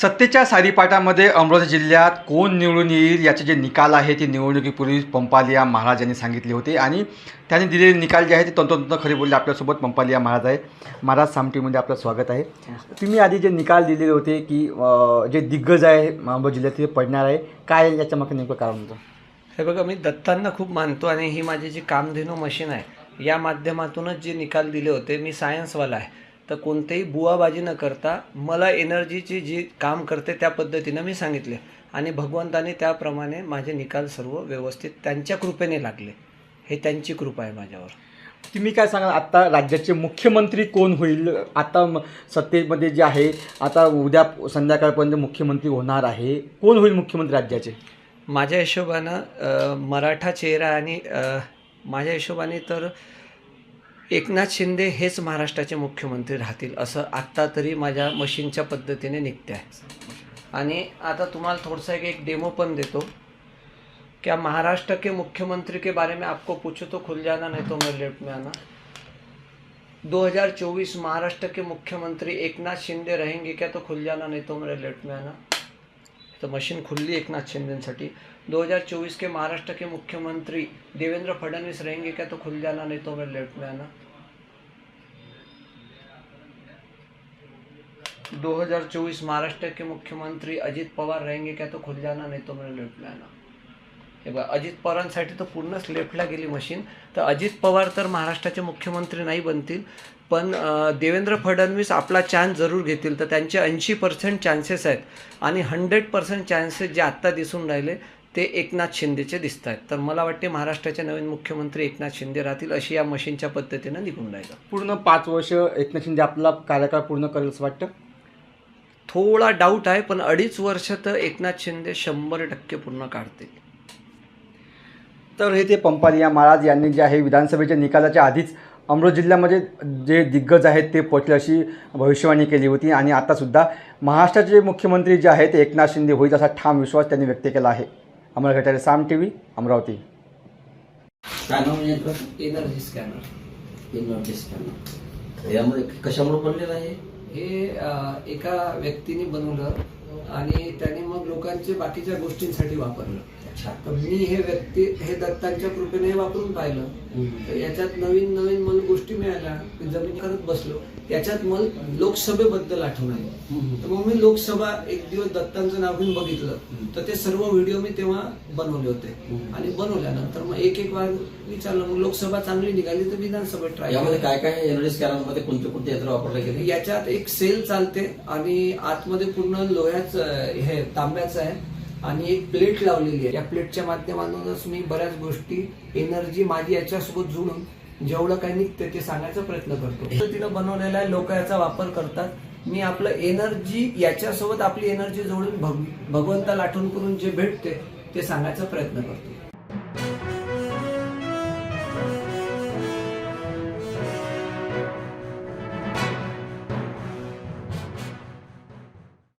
सत्तेच्या सारीपाटामध्ये अमरावती जिल्ह्यात कोण निवडून येईल याचे जे निकाल आहे ते निवडणुकीपूर्वी पंपालिया महाराज यांनी सांगितले होते आणि त्यांनी दिलेले निकाल जे आहे ते तंतोतंत खरे बोलले आपल्यासोबत. पंपालिया महाराज आहे. महाराज सामटीमध्ये आपलं स्वागत आहे. तुम्ही आधी जे निकाल दिलेले होते की जे दिग्गज आहे अमरावती जिल्ह्यात ते पडणार आहे काय याच्या मागे नेमकं कारण होतं? हे बघा मी दत्तांना खूप मानतो आणि ही माझी जी कामधेनू मशीन आहे या माध्यमातूनच जे निकाल दिले होते मी सायन्सवाला आहे. तर कोणतेही बुवाबाजी न करता मला एनर्जीची जी काम करते त्या पद्धतीनं मी सांगितले. आणि भगवंताने त्याप्रमाणे माझे निकाल सर्व व्यवस्थित त्यांच्या कृपेने लागले. हे त्यांची कृपा आहे माझ्यावर. तुम्ही काय सांगाल? आता राज्याचे मुख्यमंत्री कोण होईल? आता म- सत्तेमध्ये जे आहे आता उद्या संध्याकाळपर्यंत मुख्यमंत्री होणार आहे. कोण होईल मुख्यमंत्री राज्याचे? माझ्या हिशोबानं मराठा चेहरा आणि माझ्या हिशोबाने तर एकनाथ शिंदे हेच महाराष्ट्राचे मुख्यमंत्री राहतील असं आत्ता तरी माझ्या मशीनच्या पद्धतीने निघते आहे. आणि आता तुम्हाला थोडसा एक एक डेमो पण देतो. क्या महाराष्ट्र के मुख्यमंत्री के बारे में आपको पूछो तो खुल जाना नहीं तो मेरे लेफ्ट में आना। 2024 महाराष्ट्र के मुख्यमंत्री एकनाथ शिंदे रहेंगे क्या तो खुल जाना नहीं तो मेरे लेफ्ट में आना। तर मशीन खुलली एकनाथ शिंदेसाठी. 2024 के महाराष्ट्र के मुख्यमंत्री देवेंद्र फडणवीस रहेंगे क्या? तो खुल जाना नहीं तो मैं लेफ्ट में आना. 2024 महाराष्ट्र के मुख्यमंत्री अजित पवार रहेंगे क्या? तो खुल जाना नहीं तो मेरे लेफ्ट में आना. हे बघा अजित पवारांसाठी तर पूर्णच लेफ्टला गेली मशीन. तर अजित पवार तर महाराष्ट्राचे मुख्यमंत्री नाही बनतील. पण देवेंद्र फडणवीस आपला चान्स जरूर घेतील तर त्यांचे ऐंशी पर्सेंट चान्सेस आहेत. आणि हंड्रेड पर्सेंट चान्सेस जे आत्ता दिसून राहिले ते एकनाथ शिंदेचे दिसत आहेत तर मला वाटते महाराष्ट्राचे नवीन मुख्यमंत्री एकनाथ शिंदे राहतील अशी या मशीनच्या पद्धतीनं निघून राहिलं. पूर्ण पाच वर्ष एकनाथ शिंदे आपला कार्यकाळ पूर्ण करेल असं वाटतं? थोडा डाऊट आहे पण अडीच वर्ष तर एकनाथ शिंदे शंभर टक्के पूर्ण काढतील. तर हे ते पंपालिया महाराज यांनी जे आहे विधानसभेच्या निकालाच्या आधीच अमरावती जिल्ह्यामध्ये जे दिग्गज आहेत ते पोचले अशी भविष्यवाणी केली होती आणि आतासुद्धा महाराष्ट्राचे जे मुख्यमंत्री जे आहेत ते एकनाथ शिंदे होईल असा ठाम विश्वास त्यांनी व्यक्त केला आहे. अमर घटारे साम टी व्ही अमरावती म्हणजे यामध्ये कशामुळे पडलेलं आहे? हे एका व्यक्तीने बनवलं आणि त्याने मग लोकांचे बाकीच्या गोष्टींसाठी वापरलं. अच्छा. तर मी हे व्यक्ती हे दत्तांच्या कृपेने वापरून पाहिलं. तर याच्यात नवीन नवीन मला गोष्टी मिळाल्या. मी जमीन करत बसलो. याच्यात मला लोकसभेबद्दल आठवण आली. तर मग मी लोकसभा एक दिवस दत्तांचं नाव घेऊन बघितलं. तर ते सर्व व्हिडिओ मी तेव्हा बनवले होते. आणि बनवल्यानंतर मग एक एक वार विचारलं. मग लोकसभा चांगली निघाली तर विधानसभेत ट्राय यामध्ये काय काय एनर्जी स्कॅनरमध्ये कोणते कोणते यंत्र वापरले गेले? याच्यात एक सेल चालते आणि आतमध्ये पूर्ण लोह्याचं हे तांब्याचं आहे. आणि एक प्लेट लावलेली आहे. या प्लेटच्या माध्यमातूनच मी बऱ्याच गोष्टी एनर्जी माझी याच्यासोबत जुळून जेवढं काही निघते ते सांगायचा प्रयत्न करतो. पद्धतीनं बनवलेला आहे लोक याचा वापर करतात. मी आपलं एनर्जी याच्यासोबत आपली एनर्जी जोडून भग- भगवंताला आठवण करून जे भेटते ते सांगायचा प्रयत्न करतो.